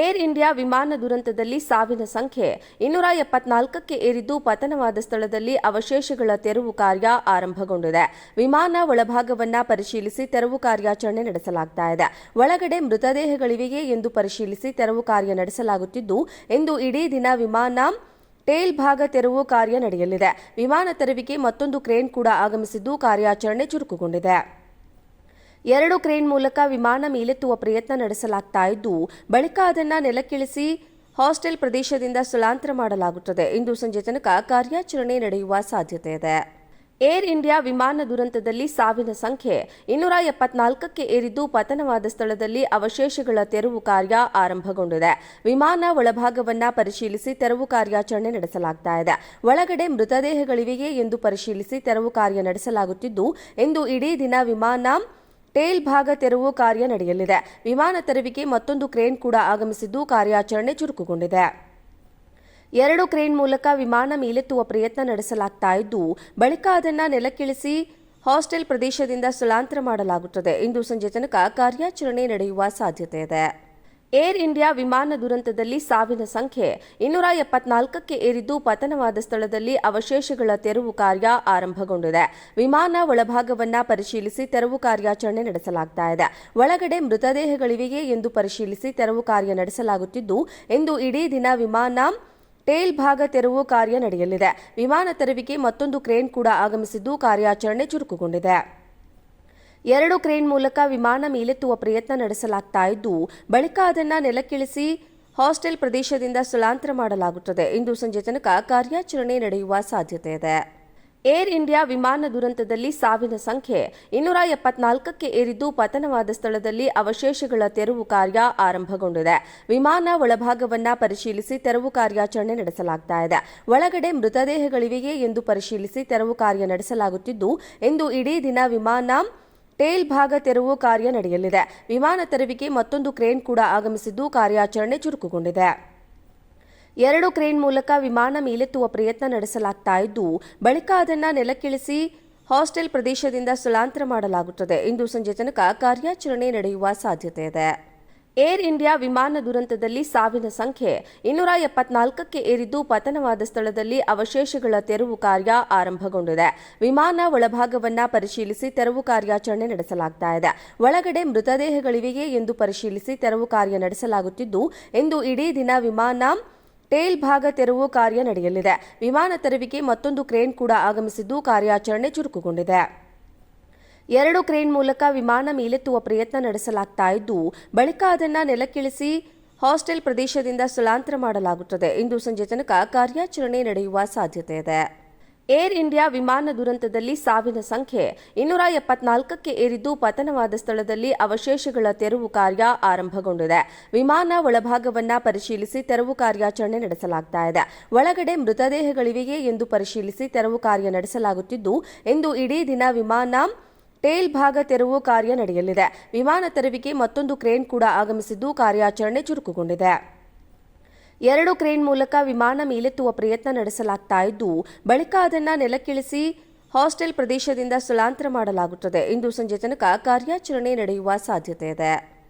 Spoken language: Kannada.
ಏರ್ ಇಂಡಿಯಾ ವಿಮಾನ ದುರಂತದಲ್ಲಿ ಸಾವಿನ ಸಂಖ್ಯೆ. ಇನ್ನೂರ ಎಪ್ಪತ್ನಾಲ್ಕಕ್ಕೆ ಏರಿದ್ದು ಪತನವಾದ ಸ್ಥಳದಲ್ಲಿ ಅವಶೇಷಗಳ ತೆರವು ಕಾರ್ಯ ಆರಂಭಗೊಂಡಿದೆ. ವಿಮಾನ ಒಳಭಾಗವನ್ನು ಪರಿಶೀಲಿಸಿ ತೆರವು ಕಾರ್ಯಾಚರಣೆ ನಡೆಸಲಾಗ್ತಾ ಇದೆ. ಒಳಗಡೆ ಮೃತದೇಹಗಳಿವೆಯೇ ಎಂದು ಪರಿಶೀಲಿಸಿ ತೆರವು ಕಾರ್ಯ ನಡೆಸಲಾಗುತ್ತಿದ್ದು, ಇಂದು ಇಡೀ ದಿನ ವಿಮಾನ ಟೇಲ್ ಭಾಗ ತೆರವು ಕಾರ್ಯ ನಡೆಯಲಿದೆ. ವಿಮಾನ ತೆರವಿಗೆ ಮತ್ತೊಂದು ಕ್ರೇನ್ ಕೂಡ ಆಗಮಿಸಿದ್ದು ಕಾರ್ಯಾಚರಣೆ ಚುರುಕುಗೊಂಡಿದೆ. ಎರಡು ಕ್ರೇನ್ ಮೂಲಕ ವಿಮಾನ ಮೇಲೆತ್ತುವ ಪ್ರಯತ್ನ ನಡೆಸಲಾಗ್ತಾ ಇದ್ದು, ಬಳಿಕ ಅದನ್ನು ನೆಲಕ್ಕಿಳಿಸಿ ಹಾಸ್ಟೆಲ್ ಪ್ರದೇಶದಿಂದ ಸ್ಥಳಾಂತರ ಮಾಡಲಾಗುತ್ತದೆ. ಇಂದು ಸಂಜೆ ತನಕ ಕಾರ್ಯಾಚರಣೆ ನಡೆಯುವ ಸಾಧ್ಯತೆ ಇದೆ. ಏರ್ ಇಂಡಿಯಾ ವಿಮಾನ ದುರಂತದಲ್ಲಿ ಸಾವಿನ ಸಂಖ್ಯೆ ಇನ್ನೂರ ಎಪ್ಪತ್ನಾಲ್ಕಕ್ಕೆ ಏರಿದ್ದು, ಪತನವಾದ ಸ್ಥಳದಲ್ಲಿ ಅವಶೇಷಗಳ ತೆರವು ಕಾರ್ಯ ಆರಂಭಗೊಂಡಿದೆ. ವಿಮಾನ ಒಳಭಾಗವನ್ನು ಪರಿಶೀಲಿಸಿ ತೆರವು ಕಾರ್ಯಾಚರಣೆ ನಡೆಸಲಾಗ್ತಾ ಇದೆ. ಒಳಗಡೆ ಮೃತದೇಹಗಳಿವೆಯೇ ಎಂದು ಪರಿಶೀಲಿಸಿ ತೆರವು ಕಾರ್ಯ ನಡೆಸಲಾಗುತ್ತಿದ್ದು, ಇಂದು ಇಡೀ ದಿನ ವಿಮಾನ ಟೇಲ್ ಭಾಗ ತೆರವು ಕಾರ್ಯ ನಡೆಯಲಿದೆ. ವಿಮಾನ ತೆರವಿಗೆ ಮತ್ತೊಂದು ಕ್ರೇನ್ ಕೂಡ ಆಗಮಿಸಿದ್ದು ಕಾರ್ಯಾಚರಣೆ ಚುರುಕುಗೊಂಡಿದೆ. ಎರಡು ಕ್ರೇನ್ ಮೂಲಕ ವಿಮಾನ ಮೇಲೆತ್ತುವ ಪ್ರಯತ್ನ ನಡೆಸಲಾಗ್ತಾ ಇದ್ದು, ಬಳಿಕ ಅದನ್ನು ನೆಲಕ್ಕಿಳಿಸಿ ಹಾಸ್ಟೆಲ್ ಪ್ರದೇಶದಿಂದ ಸ್ಥಳಾಂತರ ಮಾಡಲಾಗುತ್ತದೆ. ಇಂದು ಸಂಜೆ ತನಕ ಕಾರ್ಯಾಚರಣೆ ನಡೆಯುವ ಸಾಧ್ಯತೆ ಇದೆ. ಏರ್ ಇಂಡಿಯಾ ವಿಮಾನ ದುರಂತದಲ್ಲಿ ಸಾವಿನ ಸಂಖ್ಯೆ. ಇನ್ನೂರ ಎಪ್ಪತ್ನಾಲ್ಕಕ್ಕೆ ಏರಿದ್ದು ಪತನವಾದ ಸ್ಥಳದಲ್ಲಿ ಅವಶೇಷಗಳ ತೆರವು ಕಾರ್ಯ ಆರಂಭಗೊಂಡಿದೆ. ವಿಮಾನ ಒಳಭಾಗವನ್ನ ಪರಿಶೀಲಿಸಿ ತೆರವು ಕಾರ್ಯಾಚರಣೆ ನಡೆಸಲಾಗ್ತಾ ಇದೆ. ಒಳಗಡೆ ಮೃತದೇಹಗಳಿವೆಯೇ ಎಂದು ಪರಿಶೀಲಿಸಿ ತೆರವು ಕಾರ್ಯ ನಡೆಸಲಾಗುತ್ತಿದ್ದು, ಇಂದು ಇಡೀ ದಿನ ವಿಮಾನ ಟೇಲ್ ಭಾಗ ತೆರವು ಕಾರ್ಯ ನಡೆಯಲಿದೆ. ವಿಮಾನ ತೆರವಿಗೆ ಮತ್ತೊಂದು ಕ್ರೇನ್ ಕೂಡ ಆಗಮಿಸಿದ್ದು ಕಾರ್ಯಾಚರಣೆ ಚುರುಕುಗೊಂಡಿದೆ. ಎರಡು ಕ್ರೇನ್ ಮೂಲಕ ವಿಮಾನ ಮೇಲೆತ್ತುವ ಪ್ರಯತ್ನ ನಡೆಸಲಾಗ್ತಾ ಇದ್ದು, ಬಳಿಕ ಅದನ್ನು ನೆಲಕ್ಕಿಳಿಸಿ ಹಾಸ್ಟೆಲ್ ಪ್ರದೇಶದಿಂದ ಸ್ಥಳಾಂತರ ಮಾಡಲಾಗುತ್ತದೆ. ಇಂದು ಸಂಜೆ ತನಕ ಕಾರ್ಯಾಚರಣೆ ನಡೆಯುವ ಸಾಧ್ಯತೆ ಇದೆ. ಏರ್ ಇಂಡಿಯಾ ವಿಮಾನ ದುರಂತದಲ್ಲಿ ಸಾವಿನ ಸಂಖ್ಯೆ ಇನ್ನೂರ ಎಪ್ಪತ್ನಾಲ್ಕಕ್ಕೆ ಏರಿದ್ದು, ಪತನವಾದ ಸ್ಥಳದಲ್ಲಿ ಅವಶೇಷಗಳ ತೆರವು ಕಾರ್ಯ ಆರಂಭಗೊಂಡಿದೆ. ವಿಮಾನ ಒಳಭಾಗವನ್ನ ಪರಿಶೀಲಿಸಿ ತೆರವು ಕಾರ್ಯಾಚರಣೆ ನಡೆಸಲಾಗ್ತಾ ಇದೆ. ಒಳಗಡೆ ಮೃತದೇಹಗಳಿವೆಯೇ ಎಂದು ಪರಿಶೀಲಿಸಿ ತೆರವು ಕಾರ್ಯ ನಡೆಸಲಾಗುತ್ತಿದ್ದು, ಇಂದು ಇಡೀ ದಿನ ವಿಮಾನ ಟೇಲ್ ಭಾಗ ತೆರವು ಕಾರ್ಯ ನಡೆಯಲಿದೆ. ವಿಮಾನ ತೆರವಿಗೆ ಮತ್ತೊಂದು ಕ್ರೇನ್ ಕೂಡ ಆಗಮಿಸಿದ್ದು ಕಾರ್ಯಾಚರಣೆ ಚುರುಕುಗೊಂಡಿದೆ. ಎರಡು ಕ್ರೇನ್ ಮೂಲಕ ವಿಮಾನ ಮೇಲೆತ್ತುವ ಪ್ರಯತ್ನ ನಡೆಸಲಾಗ್ತಾ ಇದ್ದು, ಬಳಿಕ ಅದನ್ನು ನೆಲಕ್ಕಿಳಿಸಿ ಹಾಸ್ಟೆಲ್ ಪ್ರದೇಶದಿಂದ ಸ್ಥಳಾಂತರ ಮಾಡಲಾಗುತ್ತದೆ. ಇಂದು ಸಂಜೆ ತನಕ ಕಾರ್ಯಾಚರಣೆ ನಡೆಯುವ ಸಾಧ್ಯತೆ ಇದೆ. ಏರ್ ಇಂಡಿಯಾ ವಿಮಾನ ದುರಂತದಲ್ಲಿ ಸಾವಿನ ಸಂಖ್ಯೆ. ಇನ್ನೂರ ಎಪ್ಪತ್ನಾಲ್ಕಕ್ಕೆ ಏರಿದ್ದು ಪತನವಾದ ಸ್ಥಳದಲ್ಲಿ ಅವಶೇಷಗಳ ತೆರವು ಕಾರ್ಯ ಆರಂಭಗೊಂಡಿದೆ. ವಿಮಾನ ಒಳಭಾಗವನ್ನ ಪರಿಶೀಲಿಸಿ ತೆರವು ಕಾರ್ಯಾಚರಣೆ ನಡೆಸಲಾಗ್ತಾ ಇದೆ. ಒಳಗಡೆ ಮೃತದೇಹಗಳಿವೆಯೇ ಎಂದು ಪರಿಶೀಲಿಸಿ ತೆರವು ಕಾರ್ಯ ನಡೆಸಲಾಗುತ್ತಿದ್ದು, ಇಂದು ಇಡೀ ದಿನ ವಿಮಾನ ಟೇಲ್ ಭಾಗ ತೆರವು ಕಾರ್ಯ ನಡೆಯಲಿದೆ. ವಿಮಾನ ತೆರವಿಗೆ ಮತ್ತೊಂದು ಕ್ರೇನ್ ಕೂಡ ಆಗಮಿಸಿದ್ದು ಕಾರ್ಯಾಚರಣೆ ಚುರುಕುಗೊಂಡಿದೆ. ಎರಡು ಕ್ರೇನ್ ಮೂಲಕ ವಿಮಾನ ಮೇಲೆತ್ತುವ ಪ್ರಯತ್ನ ನಡೆಸಲಾಗ್ತಾ ಇದ್ದು, ಬಳಿಕ ಅದನ್ನು ನೆಲಕ್ಕಿಳಿಸಿ ಹಾಸ್ಟೆಲ್ ಪ್ರದೇಶದಿಂದ ಸ್ಥಳಾಂತರ ಮಾಡಲಾಗುತ್ತದೆ. ಇಂದು ಸಂಜೆ ತನಕ ಕಾರ್ಯಾಚರಣೆ ನಡೆಯುವ ಸಾಧ್ಯತೆ ಇದೆ. ಏರ್ ಇಂಡಿಯಾ ವಿಮಾನ ದುರಂತದಲ್ಲಿ ಸಾವಿನ ಸಂಖ್ಯೆ ಇನ್ನೂರ ಎಪ್ಪತ್ನಾಲ್ಕಕ್ಕೆ ಏರಿದ್ದು, ಪತನವಾದ ಸ್ಥಳದಲ್ಲಿ ಅವಶೇಷಗಳ ತೆರವು ಕಾರ್ಯ ಆರಂಭಗೊಂಡಿದೆ. ವಿಮಾನ ಒಳಭಾಗವನ್ನು ಪರಿಶೀಲಿಸಿ ತೆರವು ಕಾರ್ಯಾಚರಣೆ ನಡೆಸಲಾಗ್ತಾ ಇದೆ. ಒಳಗಡೆ ಮೃತದೇಹಗಳಿವೆಯೇ ಎಂದು ಪರಿಶೀಲಿಸಿ ತೆರವು ಕಾರ್ಯ ನಡೆಸಲಾಗುತ್ತಿದ್ದು, ಇಂದು ಇಡೀ ದಿನ ವಿಮಾನ ಟೇಲ್ ಭಾಗ ತೆರವು ಕಾರ್ಯ ನಡೆಯಲಿದೆ. ವಿಮಾನ ತೆರವಿಗೆ ಮತ್ತೊಂದು ಕ್ರೇನ್ ಕೂಡ ಆಗಮಿಸಿದ್ದು ಕಾರ್ಯಾಚರಣೆ ಚುರುಕುಗೊಂಡಿದೆ. ಎರಡು ಕ್ರೇನ್ ಮೂಲಕ ವಿಮಾನ ಮೇಲೆತ್ತುವ ಪ್ರಯತ್ನ ನಡೆಸಲಾಗ್ತಾ ಇದ್ದು, ಬಳಿಕ ಅದನ್ನು ನೆಲಕ್ಕಿಳಿಸಿ ಹಾಸ್ಟೆಲ್ ಪ್ರದೇಶದಿಂದ ಸ್ಥಳಾಂತರ ಮಾಡಲಾಗುತ್ತದೆ. ಇಂದು ಸಂಜೆ ತನಕ ಕಾರ್ಯಾಚರಣೆ ನಡೆಯುವ ಸಾಧ್ಯತೆ ಇದೆ.